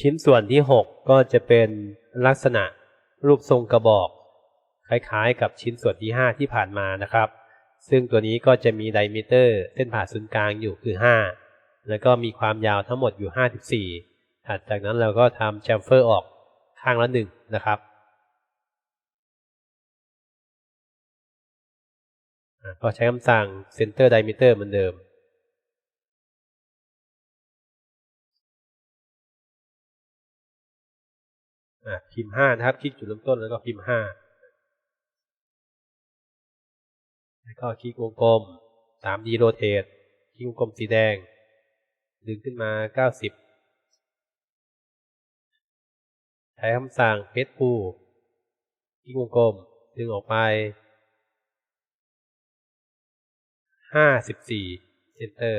ชิ้นส่วนที่ 6 ก็จะเป็นลักษณะรูปทรงกระบอก คล้ายๆ กับชิ้นส่วนที่ 5 ที่ผ่านมานะครับ ซึ่งตัวนี้ก็จะมีไดมิเตอร์เส้นผ่าศูนย์กลางอยู่คือ 5 แล้วก็มีความยาวทั้งหมดอยู่ 54 ถัดจากนั้นเราก็ทำแชมเฟอร์ออกข้างละหนึ่งนะครับก็ใช้คำสั่ง center diameter เหมือนเดิม พิมพ์ห้านะครับ คลิกจุดเริ่มต้นแล้วก็พิมพ์ห้าแล้วก็คลิกวงกลม 3D rotate คลิกวงกลมสีแดง ดึงขึ้นมา 90 ใช้คำสั่งเพชรพูคลิกวงกลม ดึงออกไป 54 Enter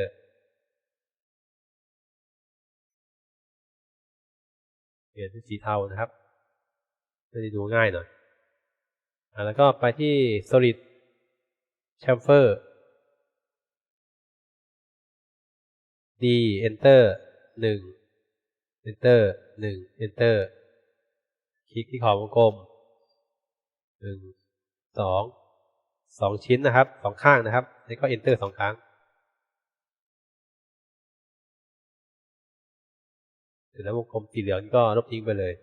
ปลี่ยนเป็นสีเทานะครับจะได้ดูง่ายหน่อยอแล้วก็ไปที่ solid chamfer D enter 1 enter 1 enter คลิกที่ขอบวงกลม1 2 2ชิ้นนะครับ2ข้างนะครับ แล้วก็ enter 2ครั้ง แล้ววงกลมสีเหลืองก็ลบทิ้งไปเลย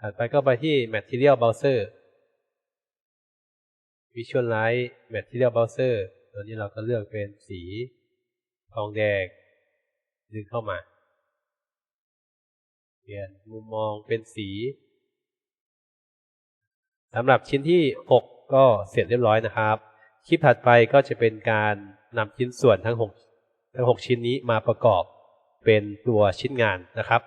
ถัดไปก็ไปที่ Material Browser Visualize Material Browser ตัวนี้เราก็เลือกเป็นสีทองแดงดึงเข้ามา เปลี่ยนมุมมองเป็นสีสำหรับชิ้นที่ 6 ก็เสร็จเรียบร้อยนะครับ คลิปถัดไปก็จะเป็นการนำชิ้นส่วนทั้ง 6 ทั้ง 6 ชิ้นนี้มาประกอบ เป็นตัวชิ้นงานนะครับ